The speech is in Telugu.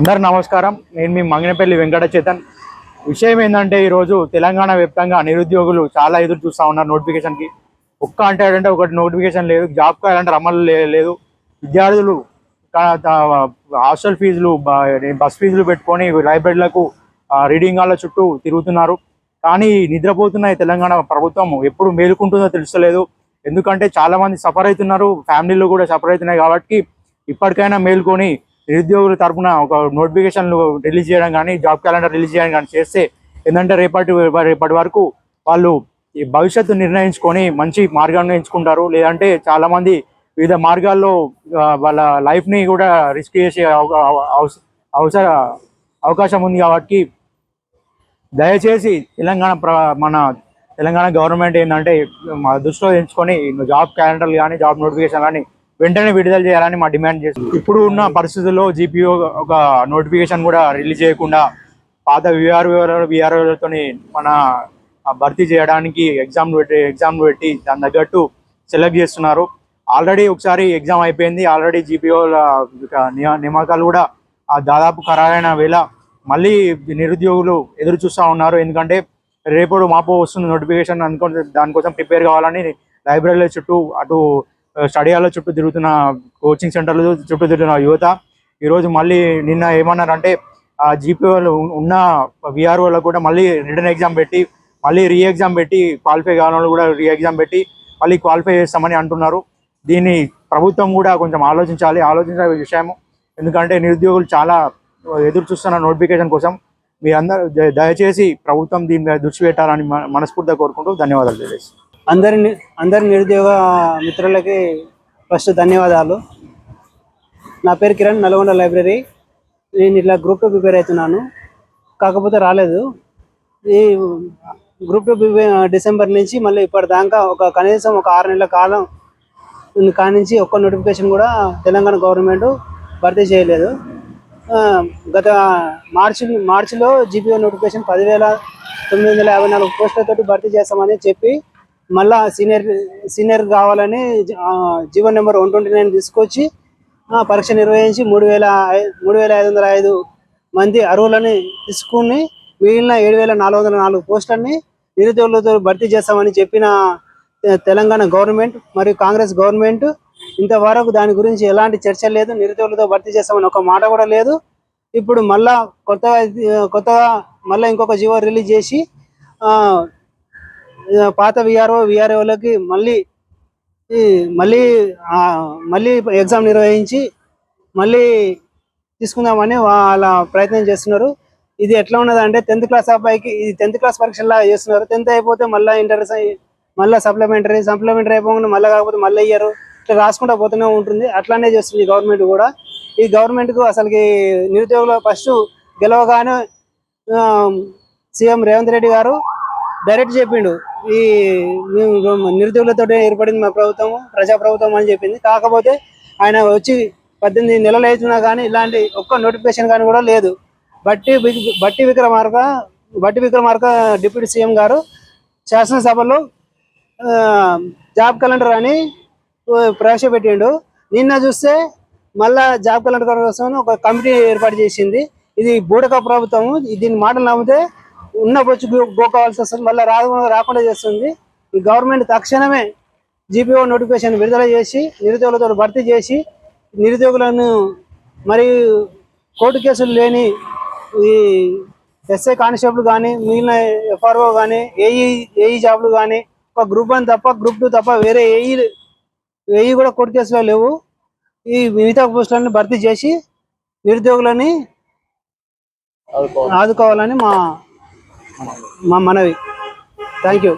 అందరు నమస్కారం. నేను మీ మంగినపల్లి వెంకట చేతన్. విషయం ఏంటంటే ఈరోజు తెలంగాణ వ్యాప్తంగా నిరుద్యోగులు చాలా ఎదురు చూస్తూ ఉన్నారు నోటిఫికేషన్కి ఒక్క అంటే అంటే ఒకటి నోటిఫికేషన్ లేదు. జాబ్ కావాలంటే అమలు లేదు. విద్యార్థులు హాస్టల్ ఫీజులు బస్ ఫీజులు పెట్టుకొని లైబ్రరీలకు రీడింగ్ హాల్ల చుట్టూ తిరుగుతున్నారు. కానీ నిద్రపోతున్న తెలంగాణ ప్రభుత్వం. ఎప్పుడు మేలుకుంటుందో తెలుస్తలేదు. ఎందుకంటే చాలామంది సఫర్ అవుతున్నారు. ఫ్యామిలీలు కూడా సఫర్ అవుతున్నాయి కాబట్టి ఇప్పటికైనా మేల్కొని నిరుద్యోగుల తరపున ఒక నోటిఫికేషన్లు రిలీజ్ చేయడం కానీ జాబ్ క్యాలెండర్ రిలీజ్ చేయడం కానీ చేస్తే ఏంటంటే రేపటి రేపటి వరకు వాళ్ళు ఈ భవిష్యత్తు నిర్ణయించుకొని మంచి మార్గాన్ని ఎంచుకుంటారు. లేదంటే చాలామంది వివిధ మార్గాల్లో వాళ్ళ లైఫ్ని కూడా రిస్క్ చేసే అవస- అవసర అవకాశం ఉంది కాబట్టి దయచేసి తెలంగాణ ప్ర మన తెలంగాణ గవర్నమెంట్ ఏంటంటే మా దృష్టిలో ఎంచుకొని జాబ్ క్యాలెండర్లు కానీ జాబ్ నోటిఫికేషన్ కానీ వెంటనే విడుదల చేయాలని మా డిమాండ్ చేస్తుంది. ఇప్పుడు ఉన్న పరిస్థితుల్లో జీపీఓ ఒక నోటిఫికేషన్ కూడా రిలీజ్ చేయకుండా పాత విఆర్ఓ విఆర్ఓలతో మన భర్తీ చేయడానికి ఎగ్జామ్ పెట్టి ఎగ్జామ్ పెట్టి దాని తగ్గట్టు సెలెక్ట్ చేస్తున్నారు. ఆల్రెడీ ఒకసారి ఎగ్జామ్ అయిపోయింది. ఆల్రెడీ జీపీఓల నియామకాలు కూడా దాదాపు ఖరారైన వేళ మళ్ళీ నిరుద్యోగులు ఎదురు చూస్తూ ఉన్నారు. ఎందుకంటే రేపు మాపు వస్తుంది నోటిఫికేషన్. అనుకుంటే దానికోసం ప్రిపేర్ కావాలని లైబ్రరీల చుట్టూ అటు స్టడీ చుట్టూ తిరుగుతున్న కోచింగ్ సెంటర్లు చుట్టూ తిరుగుతున్న యువత ఈరోజు మళ్ళీ నిన్న ఏమన్నారంటే ఆ జీపీఓలు ఉన్న విఆర్ఓలకు కూడా మళ్ళీ రిటర్న్ ఎగ్జామ్ పెట్టి మళ్ళీ రీ ఎగ్జామ్ పెట్టి క్వాలిఫై కావాలని కూడా రీ ఎగ్జామ్ పెట్టి మళ్ళీ క్వాలిఫై చేస్తామని అంటున్నారు. దీన్ని ప్రభుత్వం కూడా కొంచెం ఆలోచించాలి ఆలోచించే విషయం ఎందుకంటే నిరుద్యోగులు చాలా ఎదురు చూస్తున్న నోటిఫికేషన్ కోసం మీ అందరూ దయచేసి ప్రభుత్వం దీని మీద దృష్టి పెట్టాలని మనస్ఫూర్తిగా కోరుకుంటూ ధన్యవాదాలు తెలియజేస్తాను అందరి అందరి నిరుద్యోగ మిత్రులకి ఫస్ట్ ధన్యవాదాలు. నా పేరు కిరణ్ నల్గొండ లైబ్రరీ. నేను ఇట్లా గ్రూప్ టూ ప్రిపేర్ అవుతున్నాను. కాకపోతే రాలేదు. ఈ గ్రూప్ టూ డిసెంబర్ నుంచి మళ్ళీ ఇప్పటిదాకా ఒక కనీసం ఒక ఆరు నెలల కాలం కానించి ఒక్క నోటిఫికేషన్ కూడా తెలంగాణ గవర్నమెంట్ భర్తీ చేయలేదు. గత మార్చి మార్చిలో జీపీఓ నోటిఫికేషన్ పదివేల తొమ్మిది వందల యాభై నాలుగు పోస్టులతోటి భర్తీ చేస్తామని చెప్పి మళ్ళా సీనియర్ సీనియర్ కావాలని GO number one twenty nine తీసుకొచ్చి పరీక్ష నిర్వహించి మూడు వేల మూడు వేల ఐదు వందల ఐదు మంది అర్హులని తీసుకుని మిగిలిన ఏడు వేల నాలుగు వందల నాలుగు పోస్టులని నిరుద్యోగులతో భర్తీ చేస్తామని చెప్పిన తెలంగాణ గవర్నమెంట్ మరియు కాంగ్రెస్ గవర్నమెంట్ ఇంతవరకు దాని గురించి ఎలాంటి చర్చ లేదు. నిరుద్యోగులతో భర్తీ చేస్తామని ఒక మాట కూడా లేదు. ఇప్పుడు మళ్ళా కొత్తగా కొత్తగా మళ్ళీ ఇంకొక జీవో రిలీజ్ చేసి పాత విఆర్ఓ విఆర్ఓలకి మళ్ళీ మళ్ళీ మళ్ళీ ఎగ్జామ్ నిర్వహించి మళ్ళీ తీసుకుందామని వాళ్ళ ప్రయత్నం చేస్తున్నారు. ఇది ఎట్లా ఉన్నది అంటే టెన్త్ క్లాస్ అబ్బాయికి ఇది టెన్త్ క్లాస్ పరీక్షలా చేస్తున్నారు. టెన్త్ అయిపోతే మళ్ళీ ఇంటర్ మళ్ళీ సప్లిమెంటరీ సప్లిమెంటరీ అయిపోకుండా మళ్ళీ కాకపోతే మళ్ళీ ఇయ్యరు ఇట్లా రాసుకుంటా పోతూనే ఉంటుంది. అట్లానే చేస్తుంది గవర్నమెంట్ కూడా. ఈ గవర్నమెంట్కు అసలుకి నిరుద్యోగులు ఫస్ట్ గెలవగానే సీఎం రేవంత్ రెడ్డి గారు డైరెక్ట్ చెప్పిండు. ఈ మేము నిరుద్యోగులతో ఏర్పడింది మా ప్రభుత్వం ప్రజా ప్రభుత్వం అని చెప్పింది. కాకపోతే ఆయన వచ్చి పద్దెనిమిది నెలలు అవుతున్నా కానీ ఇలాంటి ఒక్క నోటిఫికేషన్ కానీ కూడా లేదు. బట్టి బట్టి విక్రమార్క బట్టి విక్రమార్క డిప్యూటీ సీఎం గారు శాసనసభలో జాబ్ క్యాలెండర్ అని ప్రవేశపెట్టిండు. నిన్న చూస్తే మళ్ళా జాబ్ క్యాలెండర్ కోసం ఒక కమిటీ ఏర్పాటు చేసింది. ఇది బూడక ప్రభుత్వం దీని మాటలు నమ్మితే ఉన్న బొచ్చు గోకావాల్సి వస్తుంది. మళ్ళీ రా రాకుండా చేస్తుంది. ఈ గవర్నమెంట్ తక్షణమే జీపీఓ నోటిఫికేషన్ విడుదల చేసి నిరుద్యోగులతో భర్తీ చేసి నిరుద్యోగులను మరి కోర్టు కేసులు లేని ఈ ఎస్ఐ కానిస్టేబుల్ కానీ మిగిలిన ఎఫ్ఆర్ఓ కానీ ఏఈ ఏఈ జాబ్లు కానీ ఒక గ్రూప్ వన్ తప్ప గ్రూప్ టూ తప్ప వేరే ఏఈ ఏఈ కూడా కోర్టు కేసులో లేవు. ఈ మిగతా పోస్టులను భర్తీ చేసి నిరుద్యోగులని ఆదుకోవాలని మా మా మనవి. Thank you